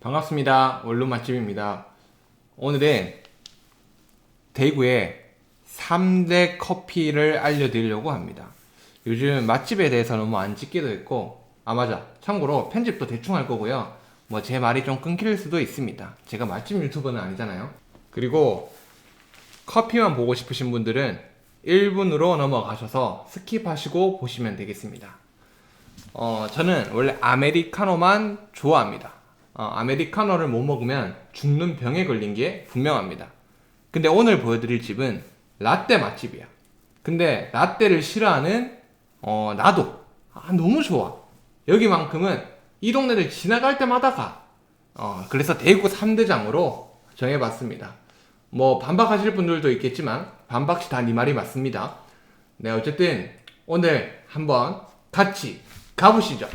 반갑습니다. 원룸 맛집입니다. 오늘은 대구의 3대 커피를 알려드리려고 합니다. 요즘 맛집에 대해서 너무 안 찍기도 했고, 아, 맞아. 참고로 편집도 대충 할 거고요. 뭐 제 말이 좀 끊길 수도 있습니다. 제가 맛집 유튜버는 아니잖아요. 그리고 커피만 보고 싶으신 분들은 1분으로 넘어가셔서 스킵하시고 보시면 되겠습니다. 어, 저는 원래 아메리카노만 좋아합니다. 어, 아메리카노를 못 먹으면 죽는 병에 걸린 게 분명합니다. 근데 오늘 보여드릴 집은 라떼 맛집이야. 근데 라떼를 싫어하는 어, 나도 아, 너무 좋아. 여기만큼은 이 동네를 지나갈 때마다 가. 어, 그래서 대구 3대장으로 정해봤습니다. 뭐 반박하실 분들도 있겠지만 반박시 다 네 말이 맞습니다. 네, 어쨌든 오늘 한번 같이 가보시죠.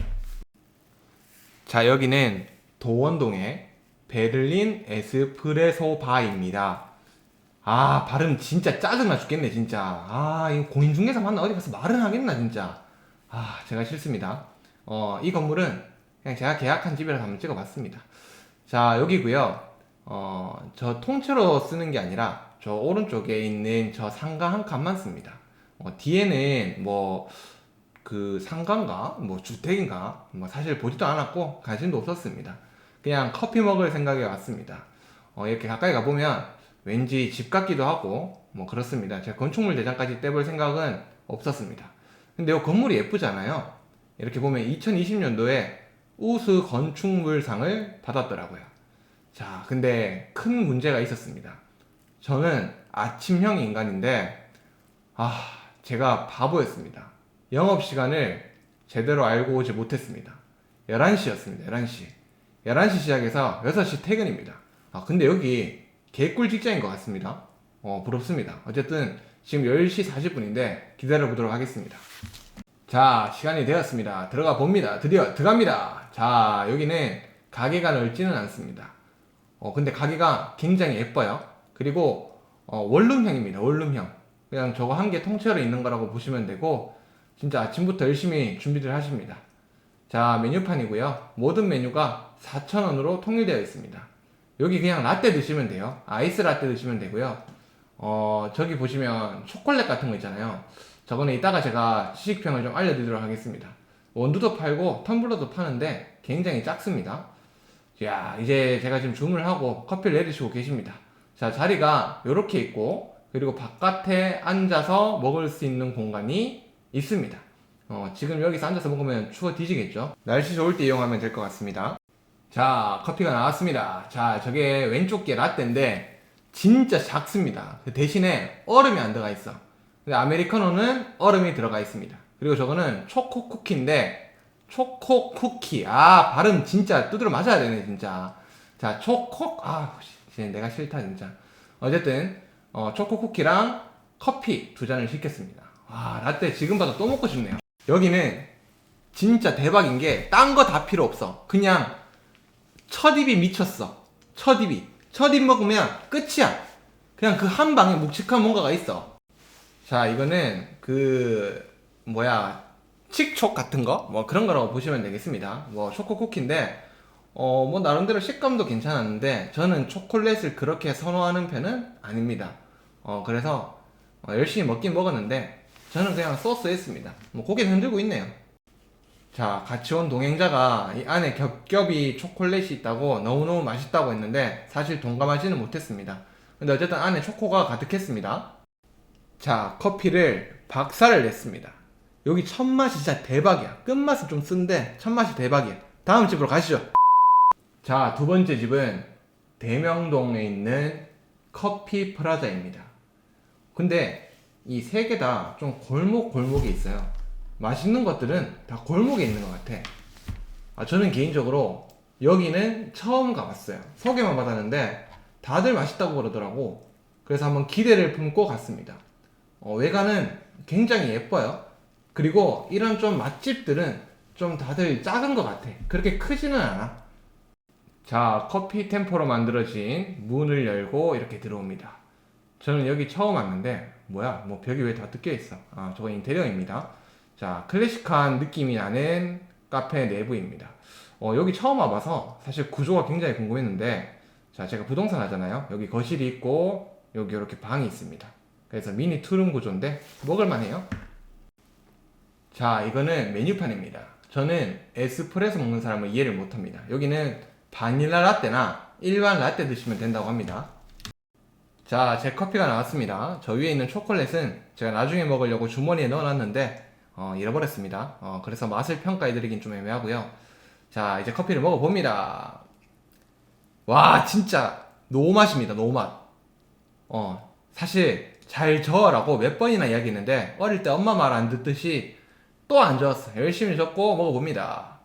자, 여기는 도원동의 베를린 에스프레소 바입니다. 아, 발음 진짜 짜증나 죽겠네, 진짜. 아, 이거 공인중개사 만나 어디 가서 말은 하겠나, 진짜. 아, 제가 싫습니다. 어, 이 건물은 그냥 제가 계약한 집이라서 한번 찍어봤습니다. 자, 여기고요 어, 저 통째로 쓰는 게 아니라 저 오른쪽에 있는 저 상가 한 칸만 씁니다. 어, 뒤에는 뭐, 그 상가인가? 뭐 주택인가? 뭐 사실 보지도 않았고 관심도 없었습니다. 그냥 커피 먹을 생각에 왔습니다. 어, 이렇게 가까이 가보면 왠지 집 같기도 하고 뭐 그렇습니다. 제가 건축물 대장까지 떼볼 생각은 없었습니다. 근데 이 건물이 예쁘잖아요. 이렇게 보면 2020년도에 우수 건축물상을 받았더라고요. 자, 근데 큰 문제가 있었습니다. 저는 아침형 인간인데, 아, 제가 바보였습니다. 영업 시간을 제대로 알고 오지 못했습니다. 11시였습니다. 11시. 11시 시작해서 6시 퇴근입니다. 아, 근데 여기 개꿀 직장인 것 같습니다. 어, 부럽습니다. 어쨌든 지금 10시 40분인데 기다려 보도록 하겠습니다. 자, 시간이 되었습니다. 들어가 봅니다. 드디어 들어갑니다. 자, 여기는 가게가 넓지는 않습니다. 어, 근데 가게가 굉장히 예뻐요. 그리고 어, 원룸형입니다. 원룸형. 그냥 저거 한 개 통째로 있는 거라고 보시면 되고 진짜 아침부터 열심히 준비를 하십니다. 자, 메뉴판이고요. 모든 메뉴가 4,000원으로 통일되어 있습니다. 여기 그냥 라떼 드시면 돼요. 아이스 라떼 드시면 되고요. 어, 저기 보시면 초콜릿 같은 거 있잖아요. 저거는 이따가 제가 시식평을 좀 알려드리도록 하겠습니다. 원두도 팔고 텀블러도 파는데 굉장히 작습니다. 야, 이제 제가 지금 주문을 하고 커피를 내리시고 계십니다. 자, 자리가 이렇게 있고, 그리고 바깥에 앉아서 먹을 수 있는 공간이 있습니다. 어, 지금 여기서 앉아서 먹으면 추워 뒤지겠죠? 날씨 좋을 때 이용하면 될 것 같습니다. 자, 커피가 나왔습니다. 자, 저게 왼쪽 게 라떼인데, 진짜 작습니다. 그 대신에 얼음이 안 들어가 있어. 근데 아메리카노는 얼음이 들어가 있습니다. 그리고 저거는 초코 쿠키인데, 초코 쿠키. 아, 발음 진짜 두드려 맞아야 되네, 진짜. 자, 초코, 아, 씨, 내가 싫다, 진짜. 어쨌든, 어, 초코 쿠키랑 커피 두 잔을 시켰습니다. 와, 라떼 지금 봐도 또 먹고 싶네요. 여기는 진짜 대박인 게, 딴 거 다 필요 없어. 그냥, 첫 입이 미쳤어. 첫 입이. 첫 입 먹으면 끝이야. 그냥 그 한 방에 묵직한 뭔가가 있어. 자, 이거는 그, 뭐야, 칙촉 같은 거? 뭐 그런 거라고 보시면 되겠습니다. 뭐 초코 쿠키인데, 어, 뭐 나름대로 식감도 괜찮았는데, 저는 초콜릿을 그렇게 선호하는 편은 아닙니다. 어, 그래서 어, 열심히 먹긴 먹었는데, 저는 그냥 소스 했습니다. 뭐 고개는 흔들고 있네요. 자, 같이 온 동행자가 이 안에 겹겹이 초콜릿이 있다고 너무너무 맛있다고 했는데, 사실 동감하지는 못했습니다. 근데 어쨌든 안에 초코가 가득했습니다. 자, 커피를 박살을 냈습니다. 여기 첫 맛이 진짜 대박이야. 끝맛은 좀 쓴데 첫 맛이 대박이야. 다음 집으로 가시죠. 자, 두 번째 집은 대명동에 있는 커피 프라자입니다. 근데 이 세 개 다 좀 골목 골목에 있어요. 맛있는 것들은 다 골목에 있는 것 같아. 아, 저는 개인적으로 여기는 처음 가봤어요. 소개만 받았는데 다들 맛있다고 그러더라고. 그래서 한번 기대를 품고 갔습니다. 어, 외관은 굉장히 예뻐요. 그리고 이런 좀 맛집들은 좀 다들 작은 것 같아. 그렇게 크지는 않아. 자, 커피 템포로 만들어진 문을 열고 이렇게 들어옵니다. 저는 여기 처음 왔는데, 뭐야, 뭐 벽이 왜 다 뜯겨 있어? 아, 저거 인테리어입니다. 자, 클래식한 느낌이 나는 카페 내부입니다. 어, 여기 처음 와봐서 사실 구조가 굉장히 궁금했는데 자 제가 부동산 하잖아요 여기 거실이 있고 여기 이렇게 방이 있습니다 그래서 미니 투룸 구조인데 먹을만 해요 자 이거는 메뉴판입니다 저는 에스프레소 먹는 사람을 이해를 못합니다 여기는 바닐라 라떼나 일반 라떼 드시면 된다고 합니다 자 제 커피가 나왔습니다. 저 위에 있는 초콜릿은 제가 나중에 먹으려고 주머니에 넣어놨는데 어, 잃어버렸습니다. 어, 그래서 맛을 평가해드리긴 좀 애매하고요. 자 이제 커피를 먹어봅니다. 와 진짜 노맛입니다 노맛. 어 사실 잘 저어라고 몇 번이나 이야기했는데 어릴 때 엄마 말 안 듣듯이 또 안 저었어 열심히 젓고 먹어봅니다.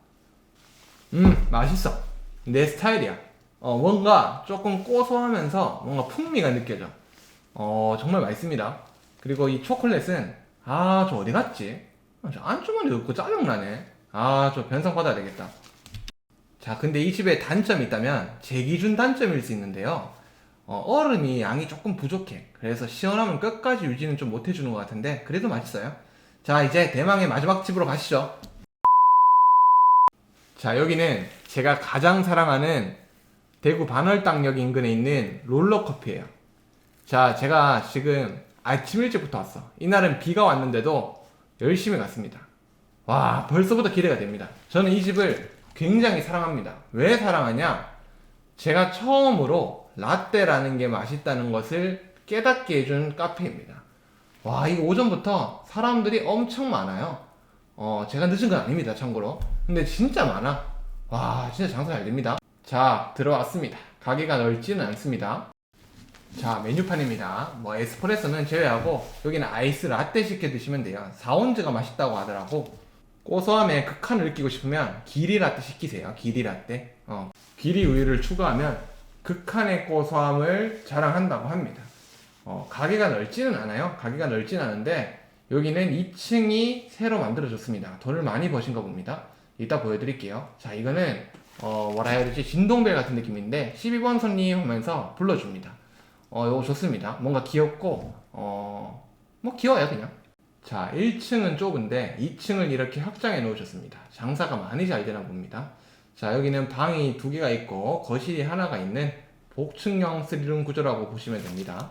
음 맛있어. 내 스타일이야 어 뭔가 조금 고소하면서 뭔가 풍미가 느껴져 어 정말 맛있습니다 그리고 이 초콜릿은 아 저 어디 갔지 아, 저 안주머니도 없고 짜증나네 아 저 변상 받아야 되겠다 자, 근데 이 집에 단점이 있다면 제 기준 단점일 수 있는데요. 어, 얼음이 양이 조금 부족해. 그래서 시원함은 끝까지 유지는 좀 못 해주는 것 같은데 그래도 맛있어요. 자, 이제 대망의 마지막 집으로 가시죠. 자, 여기는 제가 가장 사랑하는 대구 반월당역 인근에 있는 롤러커피예요. 자, 제가 지금 아침 일찍부터 왔어. 이날은 비가 왔는데도 열심히 갔습니다. 와, 벌써부터 기대가 됩니다. 저는 이 집을 굉장히 사랑합니다. 왜 사랑하냐? 제가 처음으로 라떼라는 게 맛있다는 것을 깨닫게 해준 카페입니다. 와, 이거 오전부터 사람들이 엄청 많아요. 어, 제가 늦은 건 아닙니다, 참고로. 근데 진짜 많아. 와, 진짜 장사 잘 됩니다. 자, 들어왔습니다. 가게가 넓지는 않습니다. 자, 메뉴판입니다. 뭐, 에스프레소는 제외하고, 여기는 아이스 라떼 시켜 드시면 돼요. 사원즈가 맛있다고 하더라고. 고소함에 극한을 느끼고 싶으면 기리 라떼 시키세요. 기리 라떼. 어, 기리 우유를 추가하면 극한의 고소함을 자랑한다고 합니다. 어, 가게가 넓지는 않아요. 가게가 넓지는 않은데 여기는 2층이 새로 만들어졌습니다. 돈을 많이 버신가 봅니다. 이따 보여드릴게요. 자, 이거는 어, 뭐라 해야 되지? 진동벨 같은 느낌인데 12번 손님 하면서 불러줍니다. 어, 이거 좋습니다. 뭔가 귀엽고 어, 뭐 귀여워요 그냥. 자, 1층은 좁은데 2층을 이렇게 확장해 놓으셨습니다. 장사가 많이 잘 되나 봅니다. 자, 여기는 방이 두 개가 있고 거실이 하나가 있는 복층형 스리룸 구조라고 보시면 됩니다.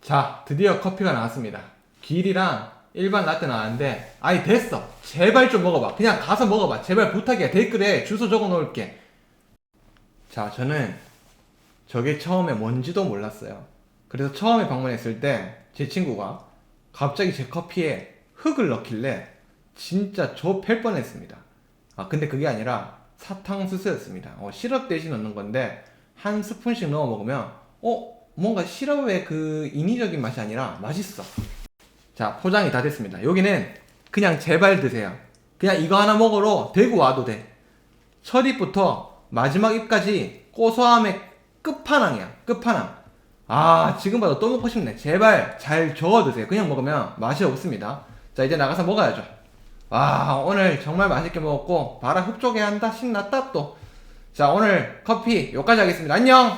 자, 드디어 커피가 나왔습니다. 길이랑 일반 라떼 나왔는데, 아이 됐어. 제발 좀 먹어봐. 그냥 가서 먹어봐. 제발 부탁이야. 댓글에 주소 적어 놓을게. 자, 저는 저게 처음에 뭔지도 몰랐어요. 그래서 처음에 방문했을 때 제 친구가 갑자기 제 커피에 흙을 넣길래 진짜 저팰 뻔했습니다. 아 근데 그게 아니라 사탕수수였습니다. 어, 시럽 대신 넣는 건데 한 스푼씩 넣어 먹으면 어 뭔가 시럽의 그 인위적인 맛이 아니라 맛있어. 자 포장이 다 됐습니다. 여기는 그냥 제발 드세요. 그냥 이거 하나 먹으러 대구 와도 돼. 첫 입부터 마지막 입까지 고소함의 끝판왕이야. 끝판왕. 아, 지금 봐도 또 먹고 싶네. 제발 잘 저어 드세요. 그냥 먹으면 맛이 없습니다. 자, 이제 나가서 먹어야죠. 와, 오늘 정말 맛있게 먹었고, 바라 흡족해 한다. 신났다, 또. 자, 오늘 커피 여기까지 하겠습니다. 안녕!